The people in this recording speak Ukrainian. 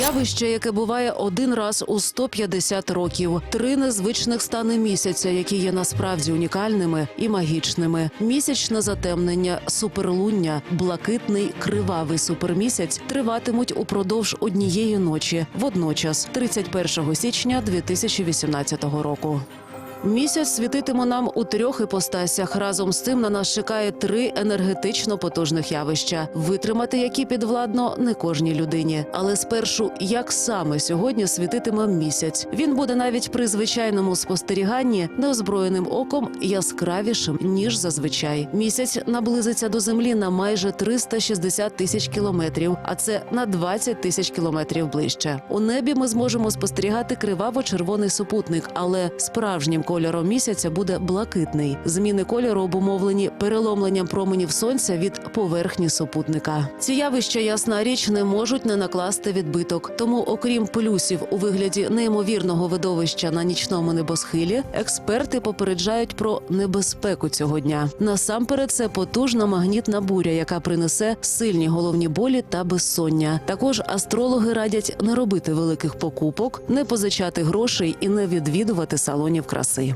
Явище, яке буває один раз у 150 років, три незвичних стани місяця, які є насправді унікальними і магічними. Місячне затемнення, суперлуння, блакитний кривавий супермісяць триватимуть упродовж однієї ночі, водночас, 31 січня 2018 року. Місяць світитиме нам у трьох іпостасях. Разом з тим на нас чекає три енергетично потужних явища, витримати які підвладно не кожній людині. Але спершу, як саме сьогодні світитиме місяць, він буде навіть при звичайному спостеріганні неозброєним оком яскравішим ніж зазвичай. Місяць наблизиться до землі на майже 360 тисяч кілометрів, а це на 20 тисяч кілометрів ближче. У небі ми зможемо спостерігати криваво-червоний супутник, але справжнім кольором місяця буде блакитний. Зміни кольору обумовлені переломленням променів сонця від поверхні супутника. Ці явища, ясна річ, не можуть не накласти відбиток. Тому, окрім плюсів у вигляді неймовірного видовища на нічному небосхилі, експерти попереджають про небезпеку цього дня. Насамперед, це потужна магнітна буря, яка принесе сильні головні болі та безсоння. Також астрологи радять не робити великих покупок, не позичати грошей і не відвідувати салонів краси краси.